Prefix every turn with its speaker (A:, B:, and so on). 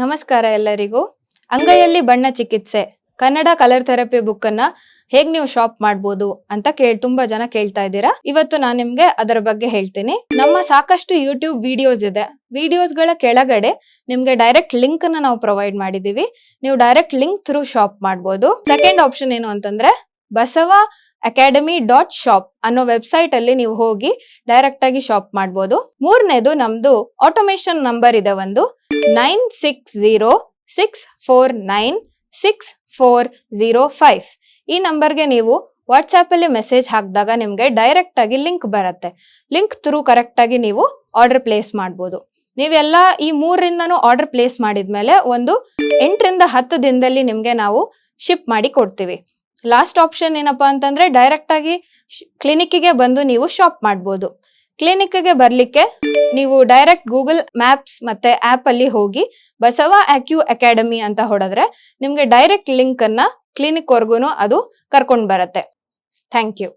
A: ನಮಸ್ಕಾರ ಎಲ್ಲರಿಗೂ. ಅಂಗೈಯಲ್ಲಿ ಬಣ್ಣ ಚಿಕಿತ್ಸೆ. ಕನ್ನಡ ಕಲರ್ ಥೆರಪಿ ಬುಕ್ ಅನ್ನ ಹೇಗ್ ನೀವು ಶಾಪ್ ಮಾಡ್ಬೋದು ಅಂತ ಕೇಳ್ ತುಂಬಾ ಜನ ಕೇಳ್ತಾ ಇದ್ದೀರಾ. ಇವತ್ತು ನಾನು ನಿಮ್ಗೆ ಅದರ ಬಗ್ಗೆ ಹೇಳ್ತೀನಿ. ನಮ್ಮ ಸಾಕಷ್ಟು ಯೂಟ್ಯೂಬ್ ವಿಡಿಯೋಸ್ ಇದೆ. ವಿಡಿಯೋಸ್ಗಳ ಕೆಳಗಡೆ ನಿಮ್ಗೆ ಡೈರೆಕ್ಟ್ ಲಿಂಕ್ ಅನ್ನ ನಾವು ಪ್ರೊವೈಡ್ ಮಾಡಿದೀವಿ ನೀವು ಡೈರೆಕ್ಟ್ ಲಿಂಕ್ ಥ್ರೂ ಶಾಪ್ ಮಾಡ್ಬೋದು. ಸೆಕೆಂಡ್ ಆಪ್ಷನ್ ಏನು ಅಂತಂದ್ರೆ ಬಸವ ಅಕಾಡೆಮಿ ಡಾಟ್ ಶಾಪ್ ಅನ್ನೋ ವೆಬ್ಸೈಟ್ ಅಲ್ಲಿ ನೀವು ಹೋಗಿ ಡೈರೆಕ್ಟ್ ಆಗಿ ಶಾಪ್ ಮಾಡ್ಬೋದು. ಮೂರನೇದು ನಮ್ದು ಆಟೋಮೇಶನ್ ನಂಬರ್ ಇದೆ ಒಂದು. Nine six zero six four nine six four zero five. ಈ ನಂಬರ್ಗೆ ನೀವು ವಾಟ್ಸಾಪಲ್ಲಿ ಮೆಸೇಜ್ ಹಾಕಿದಾಗ ನಿಮಗೆ ಡೈರೆಕ್ಟ್ ಆಗಿ ಲಿಂಕ್ ಬರುತ್ತೆ. ಲಿಂಕ್ ಥ್ರೂ ಕರೆಕ್ಟಾಗಿ ನೀವು ಆರ್ಡರ್ ಪ್ಲೇಸ್ ಮಾಡ್ಬೋದು. ನೀವೆಲ್ಲ ಈ ಮೂರರಿಂದನೂ ಆರ್ಡರ್ ಪ್ಲೇಸ್ ಮಾಡಿದ್ಮೇಲೆ ಒಂದು ಎಂಟರಿಂದ ಹತ್ತು ದಿನದಲ್ಲಿ ನಿಮಗೆ ನಾವು ಶಿಪ್ ಮಾಡಿ ಕೊಡ್ತೀವಿ. ಲಾಸ್ಟ್ ಆಪ್ಷನ್ ಏನಪ್ಪಾ ಅಂತಂದ್ರೆ ಡೈರೆಕ್ಟ್ ಆಗಿ ಕ್ಲಿನಿಕ್ಕಿಗೆ ಬಂದು ನೀವು ಶಾಪ್ ಮಾಡ್ಬೋದು. ಕ್ಲಿನಿಕ್ಗೆ ಬರಲಿಕ್ಕೆ ನೀವು ಡೈರೆಕ್ಟ್ ಗೂಗಲ್ ಮ್ಯಾಪ್ಸ್ ಮತ್ತೆ ಆಪ್ ಅಲ್ಲಿ ಹೋಗಿ ಬಸವ ಆಕ್ಯೂ ಅಕಾಡೆಮಿ ಅಂತ ಹೊಡೆದ್ರೆ ನಿಮಗೆ ಡೈರೆಕ್ಟ್ ಲಿಂಕ್ ಅನ್ನ ಕ್ಲಿನಿಕ್ ವರ್ಗುನು ಅದು ಕರ್ಕೊಂಡು ಬರತ್ತೆ. Thank you.